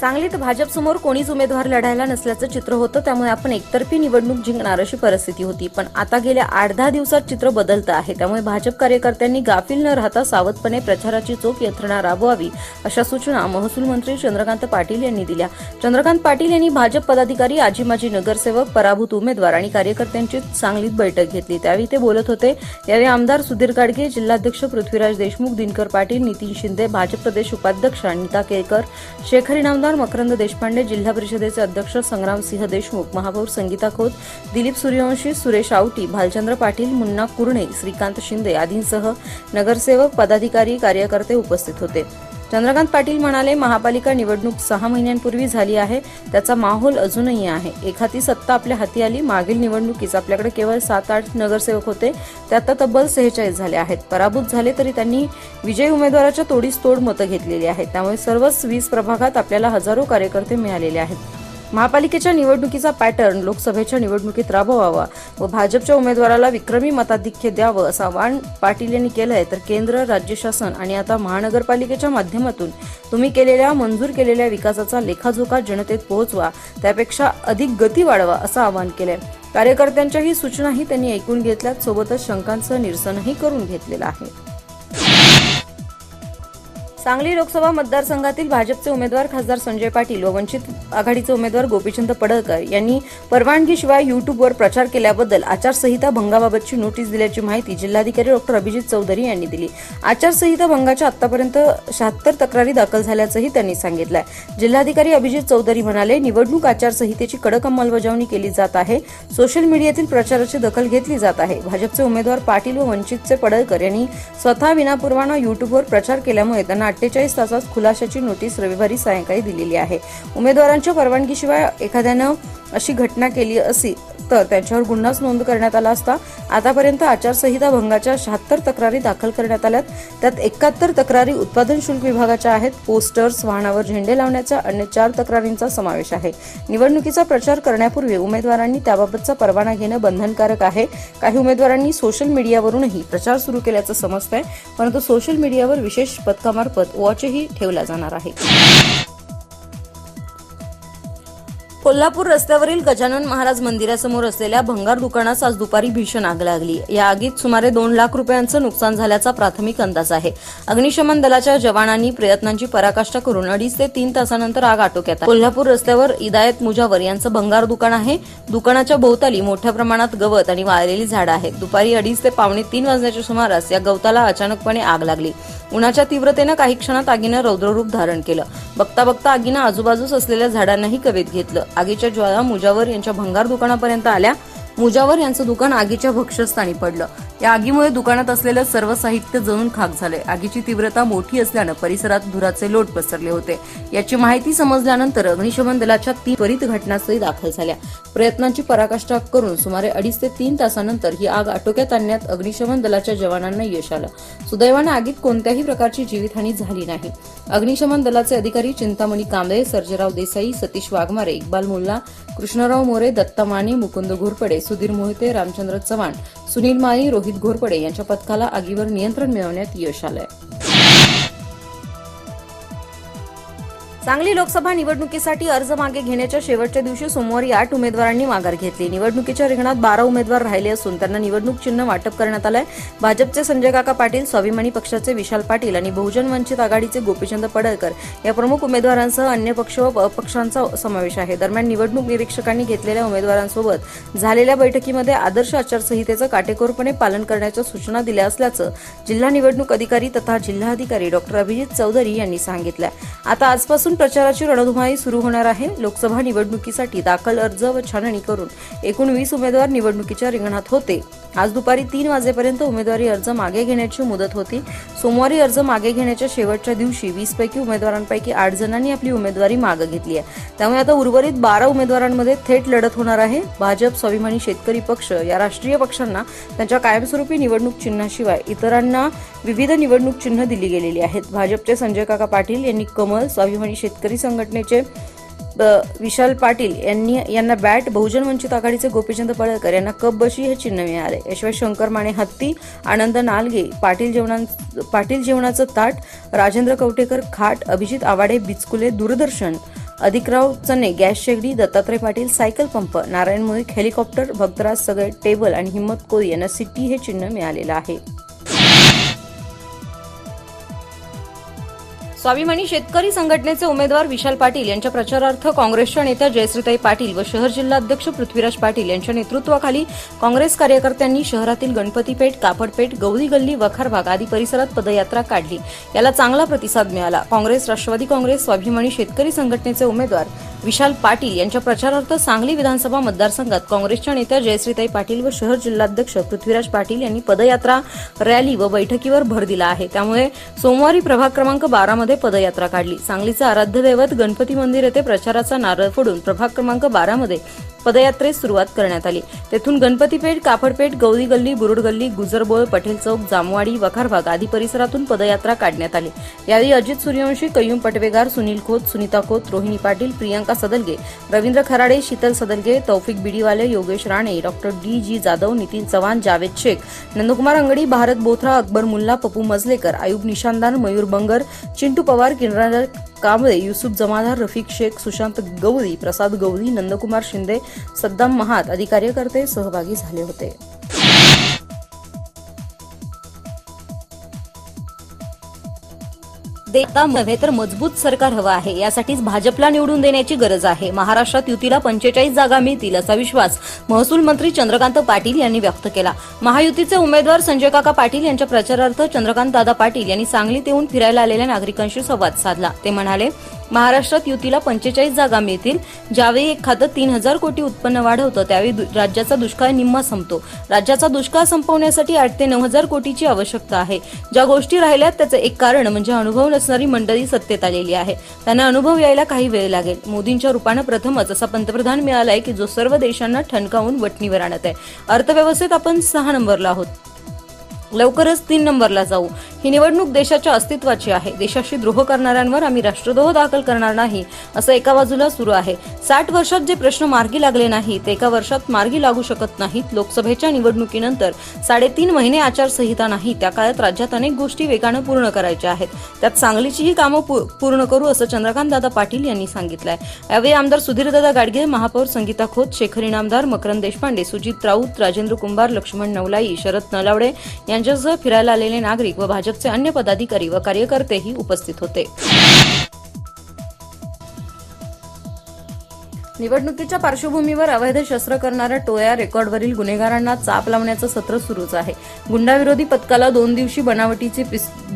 सांगलीत भाजपसमोर कोणीच उमेदवार लढायला नसल्याचं चित्र होतं त्यामुळे आपण एकतर्फी निवडणूक जिंकणार अशी परिस्थिती होती. पण आता गेल्या आठ दहा दिवसात चित्र बदलतं आहे. त्यामुळे भाजप कार्यकर्त्यांनी गाफील न राहता सावधपणे प्रचाराची चोख यंत्रणा राबवावी अशा सूचना महसूल मंत्री चंद्रकांत पाटील यांनी दिल्या. चंद्रकांत पाटील यांनी भाजप पदाधिकारी आजी माजी नगरसेवक पराभूत उमेदवार आणि कार्यकर्त्यांची सांगलीत बैठक घेतली. त्यावेळी ते बोलत होते यावेळी आमदार सुधीर गाडगे जिल्हाध्यक्ष पृथ्वीराज देशमुख दिनकर पाटील नितीन शिंदे भाजप प्रदेश उपाध्यक्ष अनिता केळकर शेखर इनामदार मकरंद देशपांडे जिल्हा परिषदेचे अध्यक्ष संग्रामसिंह देशमुख महापौर संगीता खोत दिलीप सूर्यवंशी सुरेश आवटी भालचंद्र पाटील मुन्ना कुरणे श्रीकांत शिंदे आदींसह नगरसेवक पदाधिकारी कार्यकर्ते उपस्थित होते. चंद्रकांत पाटील म्हणाले महापालिका निवडणूक सहा महिन्यांपूर्वी झाली आहे त्याचा माहोल अजूनही आहे. एखादी सत्ता आपल्या हाती आली मागील निवडणुकीच आपल्याकडे केवळ सात आठ नगरसेवक होते ते आता तब्बल सेहेचाळीस झाले आहेत. पराभूत झाले तरी त्यांनी विजयी उमेदवाराच्या तोडीस तोड मतं घेतलेली आहेत. त्यामुळे सर्वच वीस प्रभागात आपल्याला हजारो कार्यकर्ते मिळालेले आहेत. महापालिकेच्या निवडणुकीचा पॅटर्न लोकसभेच्या निवडणुकीत राबवावा व भाजपच्या उमेदवाराला विक्रमी मताधिक्य द्यावं असं आवाहन पाटील यांनी केलंय. तर केंद्र राज्य शासन आणि आता महानगरपालिकेच्या माध्यमातून तुम्ही केलेल्या मंजूर केलेल्या विकासाचा लेखाजोखा जनतेत पोहोचवा त्यापेक्षा अधिक गती वाढवा असं आवाहन केलंय. कार्यकर्त्यांच्याही सूचनाही त्यांनी ऐकून घेतल्यात. सोबतच शंकांचं निरसनही करून घेतलेलं आहे. सांगली लोकसभा मतदारसंघातील भाजपचे उमेदवार खासदार संजय पाटील व वंचित आघाडीचे उमेदवार गोपीचंद पडळकर यांनी परवानगीशिवाय युट्यूबवर प्रचार केल्याबद्दल आचारसंहिता भंगाबाबतची नोटीस दिल्याची माहिती जिल्हाधिकारी डॉक्टर अभिजित चौधरी यांनी दिली. आचारसंहिता भंगाच्या आतापर्यंत शहात्तर तक्रारी दाखल झाल्याचंही त्यांनी सांगितलं जिल्हाधिकारी अभिजित चौधरी म्हणाले निवडणूक आचारसंहितेची कडक अंमलबजावणी केली जात आहे. सोशल मीडियातील प्रचाराची दखल घेतली जात आहे. भाजपचे उमेदवार पाटील व वंचितचे पडळकर यांनी स्वतः विनापुरवाना युट्यूबवर प्रचार केल्यामुळे त्यांना अठ्ठेचाळीस तासात खुलाशाची नोटीस रविवारी सायंकाळी दिलेली आहे. उमेदवारांच्या परवानगीशिवाय एखाद्यानं अशी घटना केली असी तर त्यांच्यावर गुन्हाच नोंद करण्यात आला असता आतापर्यंत आचारसंहिता भंगाच्या शहात्तर तक्रारी दाखल करण्यात आल्यात. त्यात एकाहत्तर तक्रारी उत्पादन शुल्क विभागाच्या आहेत. पोस्टर्स वाहनावर झेंडे लावण्याच्या अन्य चार तक्रारींचा समावेश आहे. निवडणुकीचा प्रचार करण्यापूर्वी उमेदवारांनी त्याबाबतचा परवाना घेणं बंधनकारक आहे. काही उमेदवारांनी सोशल मीडियावरूनही प्रचार सुरू केल्याचं समजतंय परंतु सोशल मीडियावर विशेष पथकामार्फत वॉचही ठेवला जाणार आहे. कोल्हापूर रस्त्यावरील गजानन महाराज मंदिरासमोर असलेल्या भंगार दुकानास आज दुपारी भीषण आग लागली. या आगीत सुमारे दोन लाख रुपयांचं नुकसान झाल्याचा प्राथमिक अंदाज आहे. अग्निशमन दलाच्या जवानांनी प्रयत्नांची पराकाष्ठा करून अडीच ते तीन तासानंतर आग आटोक्यात कोल्हापूर रस्त्यावर इदायत मुजावर यांचं भंगार दुकान आहे. दुकानाच्या भोवताली मोठ्या प्रमाणात गवत आणि वाळलेली झाडं आहेत. दुपारी अडीच ते पावणे तीन वाजण्याच्या सुमारास या गवताला अचानकपणे आग लागली. उन्हाच्या तीव्रतेनं काही क्षणात आगीनं रौद्ररूप धारण केलं. बघता बघता आगीनं आजूबाजूस असलेल्या झाडांनाही कवेत घेतलं. आगीच्या ज्वाला मुजावर यांच्या भंगार दुकानापर्यंत आल्या. मुजावर यांचं दुकान आगीच्या भक्षस्थानी पडलं. या आगीमुळे दुकानात असलेलं सर्व साहित्य जळून खाक झाले. आगीची तीव्रता मोठी असल्यानं परिसरात धुराचे लोट पसरले होते. याची माहिती समजल्यानंतर अग्निशमन दलाच्या तीन त्वरित घटनास्थळी दाखल झाल्या. प्रयत्नांची पराकाष्ठा करून सुमारे अडीच ते तीन तासानंतर ही आग आटोक्यात आणण्यात अग्निशमन दलाच्या जवानांना यश आलं. सुदैवानं आगीत कोणत्याही प्रकारची जीवितहानी झाली नाही. अग्निशमन दलाचे अधिकारी चिंतामणी कांबळे सर्जेराव देसाई सतीश वाघमारे इक्बाल मुल्ला कृष्णराव मोरे दत्ता माने मुकुंद घोरपडे सुधीर मोहिते रामचंद्र चव्हाण सुनील माळी रोहित घोरपडे यांच्या पथकाला आगीवर नियंत्रण मिळवण्यात यश आलंय. सांगली लोकसभा निवडणुकीसाठी अर्ज मागे घेण्याच्या शेवटच्या दिवशी सोमवारी आठ उमेदवारांनी माघार घेतली. निवडणुकीच्या रिंगणात बारा उमेदवार राहिले असून त्यांना निवडणूक चिन्ह वाटप करण्यात आलंय. भाजपचे संजय काका पाटील स्वाभिमानी पक्षाचे विशाल पाटील आणि बहुजन वंचित आघाडीचे गोपीचंद पडळकर या प्रमुख उमेदवारांसह अन्य पक्ष व अपक्षांचा समावेश आहे. दरम्यान निवडणूक निरीक्षकांनी घेतलेल्या उमेदवारांसोबत झालेल्या बैठकीमध्ये आदर्श आचारसंहितेचं काटेकोरपणे पालन करण्याच्या सूचना दिल्या असल्याचं जिल्हा निवडणूक अधिकारी तथा जिल्हाधिकारी डॉक्टर अभिजित चौधरी यांनी सांगितलं आता आजपासून प्रचाराची रणधुमाळी सुरू होणार आहे. लोकसभा निवडणुकीसाठी दाखल अर्ज व छाननी करून एकूण वीस उमेदवार निवडणुकीच्या रिंगणात होते. आज दुपारी तीन वाजेपर्यंत उमेदवारी अर्ज मागे घेण्याची मुदत होती. सोमवारी अर्ज मागे घेण्याच्या शेवटच्या दिवशी वीस पैकी उमेदवारांपैकी आठ जणांनी आपली उमेदवारी मागे घेतली आहे. त्यामुळे आता उर्वरित बारा उमेदवारांमध्ये थेट लढत होणार आहे. भाजप स्वाभिमानी शेतकरी पक्ष या राष्ट्रीय पक्षांना त्यांच्या कायमस्वरूपी निवडणूक चिन्हाशिवाय इतरांना विविध निवडणूक चिन्ह दिली गेलेली आहेत. भाजपचे संजय काका पाटील यांनी कमल स्वाभिमानी शेतकरी संघटनेचे ब- विशाल पाटील यांनी यांना बॅट बहुजन वंचित आघाडीचे गोपीचंद पडळकर यांना कप बशी हे चिन्ह मिळाले. याशिवाय शंकर माने हत्ती आनंद नालगे पाटील जेवणा पाटील जेवणाचं ताट राजेंद्र कवटेकर खाट अभिजित आवाडे बिचकुले दूरदर्शन अधिकराव चने गॅस शेगडी Dattatray Patil cycle pump Narayan Mulik helicopter Bhaktaraj सगळे टेबल आणि हिम्मत कोळी यांना सिटी हे चिन्ह मिळालेलं आहे. स्वाभिमानी शेतकरी संघटनेचे उमेदवार विशाल पाटील यांच्या प्रचारार्थ काँग्रेसच्या नेत्या जयश्रीताई पाटील व शहर जिल्हाध्यक्ष पृथ्वीराज पाटील यांच्या नेतृत्वाखाली काँग्रेस कार्यकर्त्यांनी शहरातील गणपतीपेठ कापडपेठ गौरी गल्ली वखार भाग आदी परिसरात पदयात्रा काढली. याला चांगला प्रतिसाद मिळाला. काँग्रेस राष्ट्रवादी काँग्रेस स्वाभिमानी शेतकरी संघटनेचे उमेदवार विशाल पाटील यांच्या प्रचारार्थ सांगली विधानसभा मतदारसंघात काँग्रेसच्या नेत्या जयश्रीताई पाटील व शहर जिल्हाध्यक्ष पृथ्वीराज पाटील यांनी पदयात्रा रॅली व बैठकीवर भर दिला आहे. त्यामुळे सोमवारी प्रभाग क्रमांक बारामध्ये पदयात्रा काढली. सांगलीचं आराध्य दैवत गणपती मंदिर येथे प्रचाराचा नारळ फोडून प्रभाग क्रमांक बारामध्ये पदयात्रेस सुरुवात करण्यात आली. तेथून गणपतीपेठ कापडपेठ गौरी गल्ली बुरुड गल्ली गुजरबोळ पटेल चौक जामवाडी वखारभाग आदी परिसरातून पदयात्रा काढण्यात आली. यावेळी Ajit Suryavanshi Kayyum Patvegar Sunil Khot Sunita Khot Rohini Patil Priyanka Sadalge Ravindra Kharade Sheetal Sadalge Taufiq Bidiwale Yogesh Rane doctor D G Jadhav Nitin Chavan Javed Shaikh Nandkumar Angadi Bharat Bothra Akbar Mulla Pappu Majlekar Ayub Nishandar Mayur Bangar Chintu Pawar Kiran Kamble Yusuf Jamadar Rafiq Shaikh Sushant Gauri Prasad Gauri Nandkumar Shinde Saddam Mahat आदी कार्यकर्ते सहभागी झाले होते. देता नव्हे तर मजबूत सरकार हवं आहे. यासाठीच भाजपला निवडून देण्याची गरज आहे. महाराष्ट्रात युतीला पंचेचाळीस जागा मिळतील असा विश्वास महसूल मंत्री चंद्रकांत पाटील यांनी व्यक्त केला. महायुतीचे उमेदवार संजय काका पाटील यांच्या प्रचारार्थ चंद्रकांत दादा पाटील यांनी सांगलीत येऊन फिरायला आलेल्या नागरिकांशी संवाद साधला. ते म्हणाले महाराष्ट्रात युतीला पंचेचाळीस जागा मिळतील. ज्यावेळी एक खातं तीन हजार कोटी उत्पन्न वाढवतं त्यावेळी दु- राज्याचा दुष्काळ निम्मा संपतो. राज्याचा दुष्काळ संपवण्यासाठी आठ ते नऊ हजार कोटीची आवश्यकता आहे. ज्या गोष्टी राहिल्यात त्याचं एक कारण म्हणजे अनुभव नसणारी मंडळी सत्तेत आलेली आहे. त्यांना अनुभव यायला काही वेळ लागेल. मोदींच्या रूपानं प्रथमच असा पंतप्रधान मिळालाय की जो सर्व देशांना ठणकावून वटणीवर आणत आहे. अर्थव्यवस्थेत आपण सहा नंबरला आहोत. लवकरच तीन नंबरला जाऊ. ही निवडणूक देशाच्या अस्तित्वाची आहे. देशाशी द्रोह करणाऱ्यांवर आम्ही राष्ट्रद्रोह दाखल करणार नाही असं एका बाजूला सुरू आहे. साठ वर्षात जे प्रश्न मार्गी लागले नाही ते एका वर्षात मार्गी लागू शकत नाहीत. लोकसभेच्या निवडणुकीनंतर साडेतीन महिने आचारसंहिता नाही त्या काळात राज्यात अनेक गोष्टी वेगानं पूर्ण करायच्या आहेत. त्यात सांगलीचीही कामं पूर्ण करू असं चंद्रकांत दादा पाटील यांनी सांगितलंय. यावेळी आमदार सुधीरदादा गाडगे महापौर संगीता खोत शेखर इनामदार मकरंद देशपांडे सुजित राऊत राजेंद्र कुंभार लक्ष्मण नवलाई शरद नलावडे यांच्यासह फिरायला आलेले नागरिक व भाजपचे अन्य पदाधिकारी व कार्यकर्तेही उपस्थित होते. निवडणुकीच्या पार्श्वभूमीवर अवैध शस्त्र करणाऱ्या टोया रेकॉर्डवरील गुन्हेगारांना चाप लावण्याचं सत्र सुरूच आहे. गुंडाविरोधी पथकाला दोन दिवशी बनावटीचे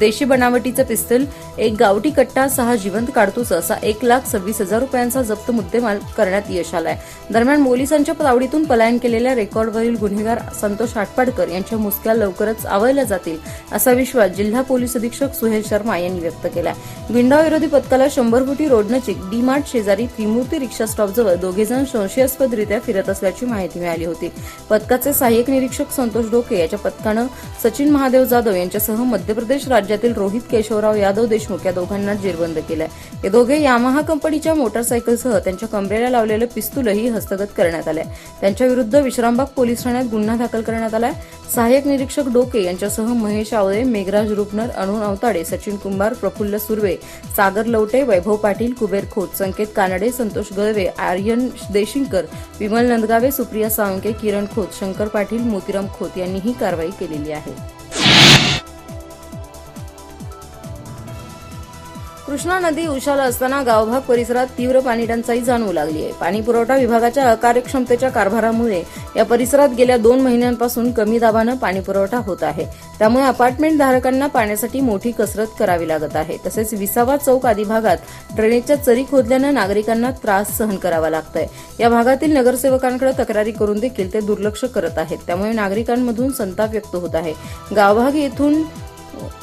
देशी बनावटीचं पिस्तल एक गावठी कट्टा सहा जिवंत काढतूस असा एक लाख सव्वीस हजार रुपयांचा जप्त मुद्देमाल करण्यात यश आलाय. दरम्यान पोलिसांच्या तावडीतून पलायन केलेल्या रेकॉर्डवरील गुन्हेगार संतोष आटपाडकर यांच्या मुसक्या लवकरच आवळल्या जातील असा विश्वास जिल्हा पोलीस अधीक्षक सुहेल शर्मा यांनी व्यक्त केला गुंडाविरोधी पथकाला शंभर फुटी रोडनजीक डी मार्ट शेजारी त्रिमूर्ती रिक्षा स्टॉपजवळ दोघेजण संशयास्पदरित्या फिरत असल्याची माहिती मिळाली होती. पथकाचे सहाय्यक निरीक्षक संतोष डोके याच्या पथकानं सचिन महादेव जाधव यांच्यासह मध्य प्रदेश राज्य राज्यातील रोहित केशवराव यादव देशमुख या दोघांना जेरबंद केलाय. हे दोघे यामाहा कंपनीच्या मोटारसायकलसह त्यांच्या कमरेला लावलेलं पिस्तूलही हस्तगत करण्यात आलंय त्यांच्या विरुद्ध विश्रामबाग पोलीस ठाण्यात गुन्हा दाखल करण्यात आलाय. सहाय्यक निरीक्षक डोके यांच्यासह महेश आवळे मेघराज रुपनर अरुण अवताडे सचिन कुंभार प्रफुल्ल सुर्वे सागर लवटे वैभव पाटील कुबेर खोत संकेत कानडे संतोष गळवे आर्यन देशिंकर विमल नंदगावे सुप्रिया साळुंके किरण खोत शंकर पाटील मोतीराम खोत यांनी ही कारवाई केलेली आहे. कृष्णा नदी उशाला असताना गावभाग परिसरात तीव्र पाणी टंचाई जाणवू लागली आहे. पाणी पुरवठा विभागाच्या अकार्यक्षमतेच्या कारभारामुळे या परिसरात गेल्या दोन महिन्यांपासून कमी दाबानं पाणी पुरवठा होत आहे. त्यामुळे अपार्टमेंट धारकांना पाण्यासाठी मोठी कसरत करावी लागत आहे. तसेच विसावा चौक आदी भागात ड्रेनेजच्या चरी खोदल्यानं नागरिकांना त्रास सहन करावा लागतोय. या भागातील नगरसेवकांकडे तक्रारी करून देखील ते दुर्लक्ष करत आहेत. त्यामुळे नागरिकांमधून संताप व्यक्त होत आहे. गावभाग येथून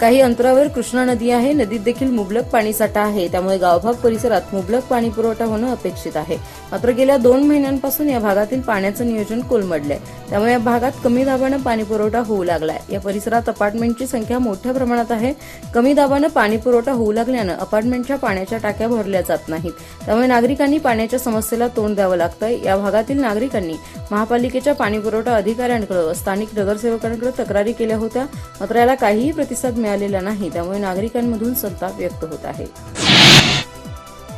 काही अंतरावर कृष्णा नदी आहे. नदीत देखील मुबलक पाणीसाठा आहे. त्यामुळे गावभाग परिसरात मुबलक पाणी पुरवठा होणं अपेक्षित आहे. मात्र गेल्या दोन महिन्यांपासून या भागातील पाण्याचं नियोजन कोलमडलंय. त्यामुळे या भागात कमी दाबानं पाणी पुरवठा होऊ लागलाय. या परिसरात अपार्टमेंटची संख्या मोठ्या प्रमाणात आहे. कमी दाबानं पाणी पुरवठा होऊ लागल्यानं अपार्टमेंटच्या पाण्याच्या टाक्या भरल्या जात नाहीत. त्यामुळे नागरिकांनी पाण्याच्या समस्येला तोंड द्यावं लागतंय. या भागातील नागरिकांनी महापालिकेच्या पाणीपुरवठा अधिकाऱ्यांकडे स्थानिक नगरसेवकांकडे तक्रारी केल्या होत्या. मात्र याला काहीही प्रतिसाद मिळालेला नाही त्यामुळे नागरिकांमधून संताप व्यक्त होत आहे.